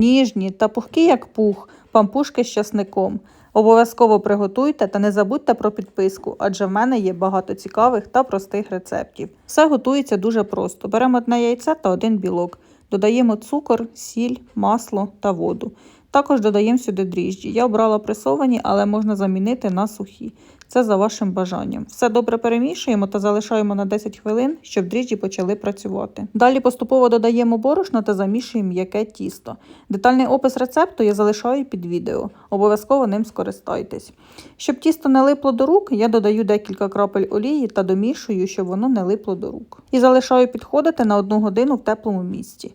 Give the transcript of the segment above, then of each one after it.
Ніжні та пухкі, як пух, пампушки з часником. Обов'язково приготуйте та не забудьте про підписку, адже в мене є багато цікавих та простих рецептів. Все готується дуже просто. Беремо одне яйце та один білок. Додаємо цукор, сіль, масло та воду. Також додаємо сюди дріжджі. Я обрала пресовані, але можна замінити на сухі. Це за вашим бажанням. Все добре перемішуємо та залишаємо на 10 хвилин, щоб дріжджі почали працювати. Далі поступово додаємо борошно та замішуємо м'яке тісто. Детальний опис рецепту я залишаю під відео. Обов'язково ним скористайтесь. Щоб тісто не липло до рук, я додаю декілька крапель олії та домішую, щоб воно не липло до рук. І залишаю підходити на одну годину в теплому місці.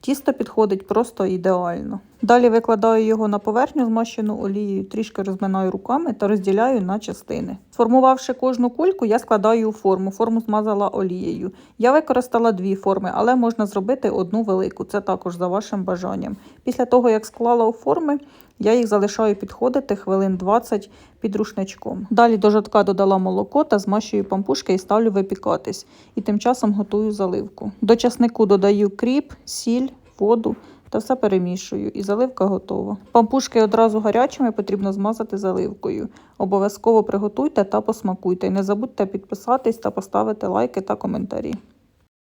Тісто підходить просто ідеально. Далі викладаю його на поверхню, змащену олією, трішки розминаю руками та розділяю на частини. Сформувавши кожну кульку, я складаю у форму. Форму змазала олією. Я використала дві форми, але можна зробити одну велику. Це також за вашим бажанням. Після того, як склала у форми, я їх залишаю підходити хвилин 20 під рушничком. Далі до жовтка додала молоко та змащую пампушки і ставлю випікатись. І тим часом готую заливку. До часнику додаю кріп, сіль, воду та все перемішую. І заливка готова. Пампушки одразу гарячими потрібно змазати заливкою. Обов'язково приготуйте та посмакуйте. І не забудьте підписатись та поставити лайки та коментарі.